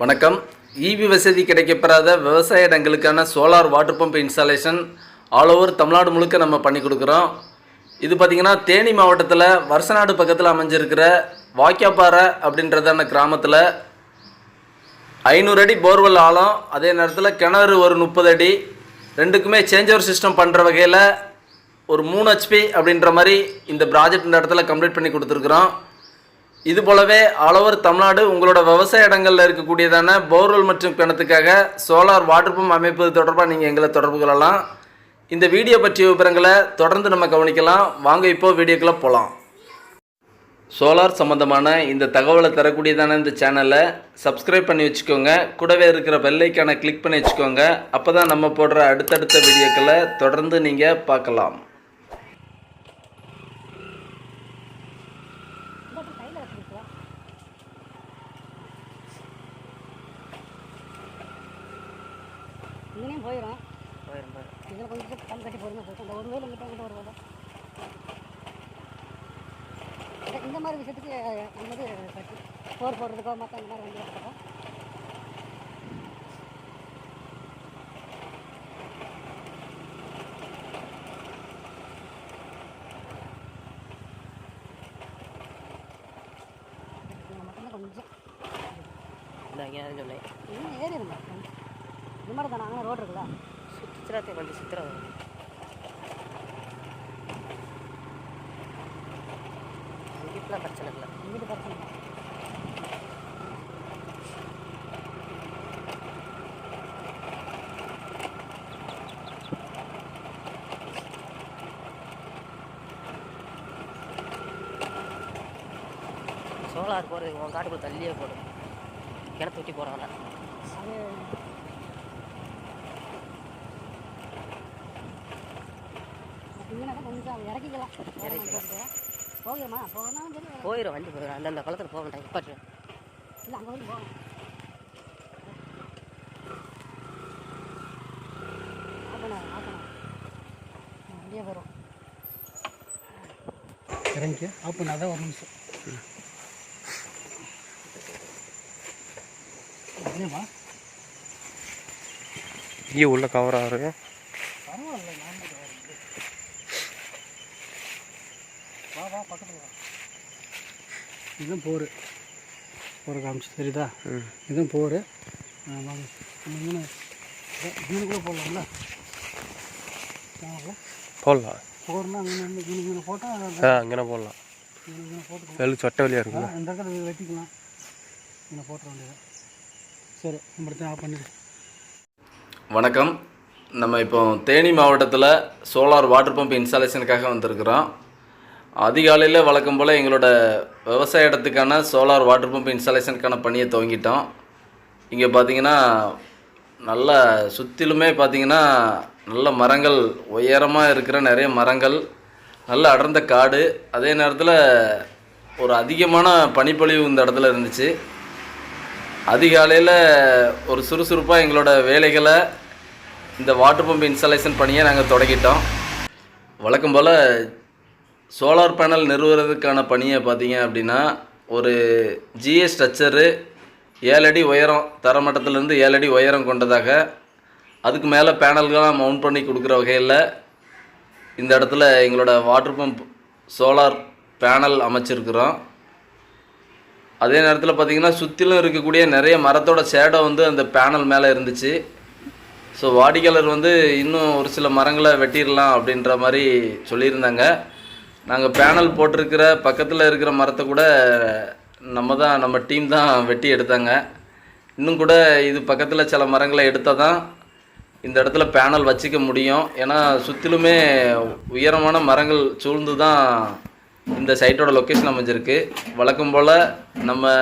வணக்கம். இபி வசதி கிடைக்கப்பெறாத விவசாய இடங்களுக்கான solar water pump installation all over Tamil Nadu முழுக்க நம்ம பண்ணி கொடுக்குறோம். இது பார்த்திங்கன்னா தேனி மாவட்டத்தில் வருசநாடு பக்கத்தில் அமைஞ்சிருக்கிற வாக்கியாப்பாறை அப்படின்றதான கிராமத்தில் ஐநூறு அடி போர்வெல் ஆழம் அதே நேரத்தில் கிணறு ஒரு முப்பது அடி ரெண்டுக்குமே சேஞ்ச் ஓவர் சிஸ்டம் பண்ணுற வகையில் ஒரு மூணு ஹெச்பி அப்படின்ற மாதிரி இந்த ப்ராஜெக்ட் இந்த இடத்துல கம்ப்ளீட் பண்ணி கொடுத்துருக்குறோம். இது போலவே ஆல் ஓவர் தமிழ்நாடு உங்களோட விவசாய இடங்களில் இருக்கக்கூடியதான போர்வெல் மற்றும் கிணத்துக்காக சோலார் வாட்டர் பம்ப் அமைப்பது தொடர்பாக நீங்கள் எங்களை தொடர்பு கொள்ளலாம். இந்த வீடியோ பற்றிய விவரங்களை தொடர்ந்து நம்ம கவனிக்கலாம். வாங்க இப்போ வீடியோக்குள்ளே போகலாம் சோலார் சம்மந்தமான இந்த தகவலை தரக்கூடியதான இந்த சேனலை சப்ஸ்கிரைப் பண்ணி வச்சுக்கோங்க. கூடவே இருக்கிற பெல்லைக்கான கிளிக் பண்ணி வச்சுக்கோங்க. அப்போ தான் நம்ம போடுற அடுத்தடுத்த வீடியோக்களை தொடர்ந்து நீங்கள் பார்க்கலாம். இங்கேயும் போயிடும் போயிடும் போயிடும் இதில் கொஞ்சம் கல் கட்டி போயிட்டு அந்த ஒரு வேலை இங்கிட்ட இங்கிட்ட வேலை இந்த- மாதிரி விஷயத்துக்கு நம்மது கட்டி போர் போடுறதுக்கோ மற்ற இந்த மாதிரி வண்டி மட்டும்தான் கொஞ்சம். ஏறி இருந்தா இந்த மாதிரி தானே அங்கே ரோடு இருக்குல்ல. சுற்றுலாத்தை கொஞ்சம் சுற்றுலா இங்கிட்டலாம் பிரச்சனை இல்லை. இங்கிட்டு பிரச்சனை. சோலார் போகிறது உன் காட்டுக்குள்ள தள்ளியே போடும். கிணத்து ஊற்றி போகிறாங்க அது இங்கேனாக்கா கொஞ்சம் இறக்கிக்கலாம். போகிறோமா போகணும்? சரி. போயிடும் வண்டி போயிடும் அந்தந்த குளத்துல போக மாட்டேன் இப்போ இல்லை அங்கே வரைக்கும் போகணும். ஆக்கணும் ஆக்கணும் அப்படியே வரும் இறங்கி ஆஃப் பண்ணாதான் ஒரு நிமிஷம். அப்படியேம்மா ஈ உள்ள கவர் ஆகுது பரவாயில்ல நான் வா வா பக்கத்தில் வா. இதுதான் போர். போர் காமிச்சு தெரியுதா? இதுதான் போர். வாங்க இந்த மீன் மீன் கூட போடலாம்ல? போடலாம். போர்னா அங்கே மீன் போட்டால் ஆ அங்கேனா போடலாம். மீன் மீன் வெள்ளு சொட்டை வழியாக இருக்குல்ல? இந்த இடத்துல வெட்டிக்கலாம். மீனை போட்டுற வேண்டியது சரி நம்ம ஆஃப் பண்ணிடு. வணக்கம். நம்ம இப்போ தேனி மாவட்டத்தில் சோலார் வாட்டர் பம்ப் இன்ஸ்டாலேஷனுக்காக வந்திருக்கிறோம். அதிகாலையில் வழக்கம் போல் எங்களோட விவசாய இடத்துக்கான சோலார் வாட்டர் பம்ப் இன்ஸ்டாலேஷனுக்கான பணியை துவங்கிட்டோம். இங்கே பார்த்தீங்கன்னா நல்ல சுற்றிலுமே பார்த்தீங்கன்னா நல்ல மரங்கள் உயரமாக இருக்கிற நிறைய மரங்கள் நல்ல அடர்ந்த காடு. அதே நேரத்தில் ஒரு அதிகமான பனிப்பொழிவு இந்த இடத்துல இருந்துச்சு. அதிகாலையில் ஒரு சுறுசுறுப்பாக எங்களோட வேலைகளை இந்த வாட்டர் பம்ப் இன்ஸ்டாலேஷன் பணியை நாங்கள் தொடங்கிட்டோம். வழக்கம் போல் சோலார் பேனல் நிறுவுறதுக்கான பணியை பார்த்தீங்க அப்படின்னா ஒரு ஜிஏ ஸ்ட்ரக்சரு ஏழடி உயரம் தரமட்டத்திலேருந்து ஏழடி உயரம் கொண்டதாக அதுக்கு மேலே பேனல்கள்லாம் மவுண்ட் பண்ணி கொடுக்குற வகையில் இந்த இடத்துல எங்களோட வாட்டர் பம்ப் சோலார் பேனல் அமைச்சிருக்கிறோம். அதே நேரத்தில் பார்த்தீங்கன்னா சுற்றிலும் இருக்கக்கூடிய நிறைய மரத்தோட சேடை வந்து அந்த பேனல் மேலே இருந்துச்சு. ஸோ வாடிக்கையாளர் வந்து இன்னும் ஒரு சில மரங்களை வெட்டிடலாம் அப்படின்ற மாதிரி சொல்லியிருந்தாங்க. நாங்கள் பேனல் போட்டிருக்கிற பக்கத்தில் இருக்கிற மரத்தை கூட நம்ம தான் நம்ம டீம் தான் வெட்டி எடுத்தாங்க. இன்னும் கூட இது பக்கத்தில் சில மரங்களை எடுத்தால் தான் இந்த இடத்துல பேனல் வச்சுக்க முடியும். ஏன்னா சுற்றிலுமே உயரமான மரங்கள் சூழ்ந்து தான் இந்த சைட்டோட லொக்கேஷன் அமைஞ்சிருக்கு. வழக்கம் போல் நம்ம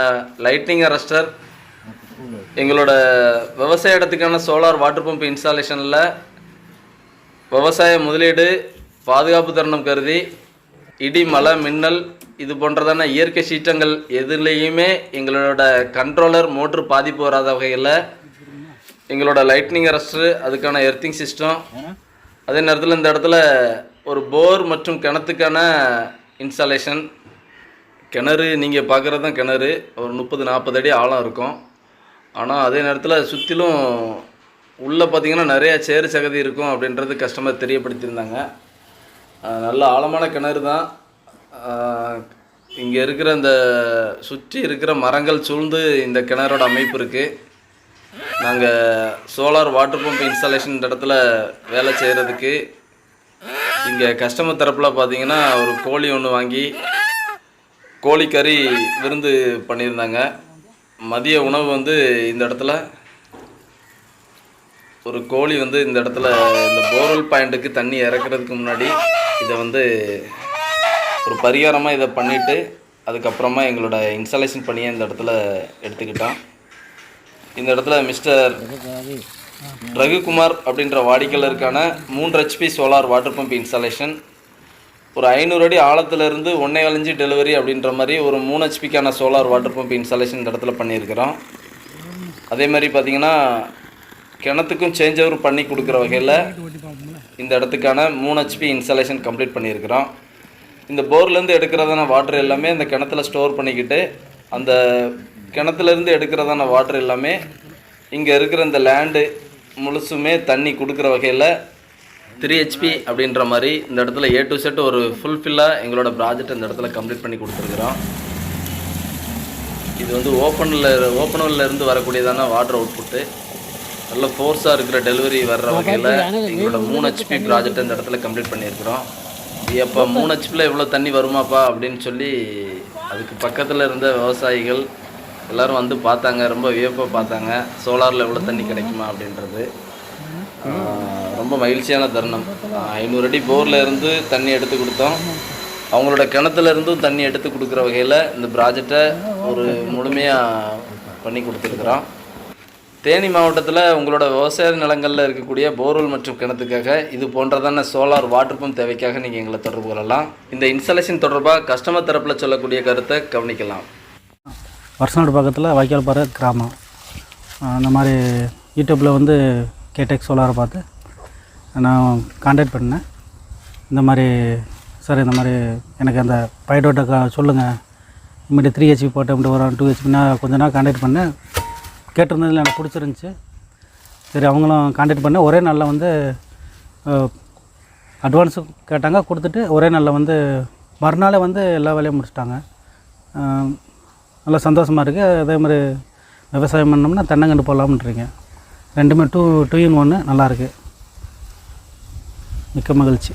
லைட்னிங் அரஸ்டர் எங்களோட விவசாய இடத்துக்கான சோலார் வாட்டர் பம்ப் இன்ஸ்டாலேஷனில் விவசாய முதலீடு பாதுகாப்பு தருணம் கருதி இடி மழை மின்னல் இது போன்றதான இயற்கை சீற்றங்கள் எதுலேயுமே எங்களோட கண்ட்ரோலர் மோட்ரு பாதிப்பு வராத வகையில் எங்களோட லைட்னிங் அரஸ்டர் அதுக்கான எர்த்திங் சிஸ்டம் அதே நேரத்தில் இந்த இடத்துல ஒரு போர் மற்றும் கிணத்துக்கான இன்ஸ்டாலேஷன் கிணறு நீங்கள் பார்க்குறது தான் கிணறு. ஒரு முப்பது நாற்பது அடி ஆழம் இருக்கும். ஆனால் அதே நேரத்தில் சுற்றிலும் உள்ளே பார்த்தீங்கன்னா நிறைய சேறு சகதி இருக்கும் அப்படின்றது கஸ்டமர் தெரியப்படுத்தியிருந்தாங்க. நல்ல ஆழமான கிணறு தான். இங்கே இருக்கிற இந்த சுற்றி இருக்கிற மரங்கள் சூழ்ந்து இந்த கிணறோட அமைப்பு இருக்குது நாங்கள் சோலார் வாட்டர் பம்ப் இன்ஸ்டாலேஷன் இடத்துல வேலை செய்கிறதுக்கு இங்கே கஸ்டமர் தரப்பில் பார்த்தீங்கன்னா ஒரு கோழி ஒன்று வாங்கி கோழிக்கறி விருந்து பண்ணியிருந்தாங்க. மதிய உணவு வந்து இந்த இடத்துல ஒரு கோழி வந்து இந்த இடத்துல இந்த போர்வெல் பாயிண்ட்டுக்கு தண்ணி இறக்குறதுக்கு முன்னாடி இதை வந்து ஒரு பரிகாரமாக இதை பண்ணிவிட்டு அதுக்கப்புறமா எங்களோட இன்ஸ்டாலேஷன் பண்ணியை இந்த இடத்துல எடுத்துக்கிட்டோம். இந்த இடத்துல மிஸ்டர் ரகுகுமார் அப்படின்ற வாடிக்கையாளருக்கான மூன்று HP solar water pump installation ஒரு ஐநூறு அடி ஆழத்துலேருந்து ஒன்றே அழிஞ்சு டெலிவரி அப்படின்ற மாதிரி ஒரு மூணு ஹெச்பிக்கான சோலார் வாட்டர் பம்ப் இன்ஸ்டாலேஷன் இந்த இடத்துல பண்ணியிருக்கிறோம். அதே மாதிரி பார்த்தீங்கன்னா கிணத்துக்கும் சேஞ்ச் ஓவர் பண்ணி கொடுக்குற வகையில் இந்த இடத்துக்கான மூணு ஹெச்பி இன்ஸ்டாலேஷன் கம்ப்ளீட் பண்ணியிருக்கிறோம். இந்த போர்லேருந்து எடுக்கிறதான வாட்டர் எல்லாமே இந்த கிணத்துல ஸ்டோர் பண்ணிக்கிட்டு அந்த கிணத்துலேருந்து எடுக்கிறதான வாட்டர் எல்லாமே இங்கே இருக்கிற இந்த லேண்டு முழுசுமே தண்ணி கொடுக்குற வகையில் த்ரீ ஹெச்பி அப்படின்ற மாதிரி இந்த இடத்துல ஏ டு செட் ஒரு ஃபுல்ஃபில்லாக எங்களோட ப்ராஜெக்ட் இந்த இடத்துல கம்ப்ளீட் பண்ணி கொடுத்துருக்குறோம். இது வந்து ஓப்பனில் ஓப்பனில் இருந்து வரக்கூடியதான வாட்டர் அவுட்புட்டு நல்ல ஃபோர்ஸாக இருக்கிற டெலிவரி வர்ற வகையில் எங்களோட மூணு ஹெச்பி ப்ராஜெக்ட் இந்த இடத்துல கம்ப்ளீட் பண்ணியிருக்கிறோம். எப்போ மூணு ஹெச்பியில் எவ்வளோ தண்ணி வருமாப்பா அப்படின்னு சொல்லி அதுக்கு பக்கத்தில் இருந்த விவசாயிகள் எல்லாரும் வந்து பார்த்தாங்க ரொம்ப வியப்பாக பார்த்தாங்க. சோலாரில் எவ்வளோ தண்ணி கிடைக்குமா அப்படின்றது. ரொம்ப மகிழ்ச்சியான தருணம். ஐநூறு அடி போரில் இருந்து தண்ணி எடுத்து கொடுத்தோம். அவங்களோட கிணத்துல இருந்தும் தண்ணி எடுத்து கொடுக்குற வகையில் இந்த ப்ராஜெக்டை ஒரு முழுமையாக பண்ணி கொடுத்துருக்குறோம். தேனி மாவட்டத்தில் உங்களோட விவசாய நிலங்களில் இருக்கக்கூடிய போர்வெல் மற்றும் கிணத்துக்காக இது போன்றதான சோலார் வாட்டர் பம்ப் தேவைக்காக நீங்கள் எங்களை தொடர்பு கொள்ளலாம். இந்த இன்ஸ்டாலேஷன் தொடர்பாக கஸ்டமர் தரப்பில் சொல்லக்கூடிய கருத்தை கவனிக்கலாம். வருஷநாடு பக்கத்தில் வைக்கால்பாறை கிராமம். இந்த மாதிரி யூடியூப்பில் வந்து கேடெக் சோலாரை பார்த்து நான் காண்டாக்ட் பண்ணேன். இந்த மாதிரி சார் இந்த மாதிரி எனக்கு அந்த பைடோட்டை சொல்லுங்கள் இம்மிடி த்ரீ ஹெச்பி போட்டோம்ட்டு வரும் டூ ஹெச்பின்னா கொஞ்ச நாள் காண்டாக்ட் பண்ணேன். கேட்டிருந்ததில் எனக்கு பிடிச்சிருந்துச்சி. சரி அவங்களும் காண்டாக்ட் பண்ண ஒரே நாளில் வந்து அட்வான்ஸு கேட்டாங்க. கொடுத்துட்டு ஒரே நாளில் வந்து மறுநாளே வந்து எல்லா வேலையும் முடிச்சிட்டாங்க. நல்லா சந்தோஷமாக இருக்குது அதே மாதிரி விவசாயம் பண்ணோம்னா தென்னங்கண்டு போடலாம்ன்றீங்க. ரெண்டுமே டூ டூ இன் ஒன்று நல்லாயிருக்கு மிக்க மகிழ்ச்சி.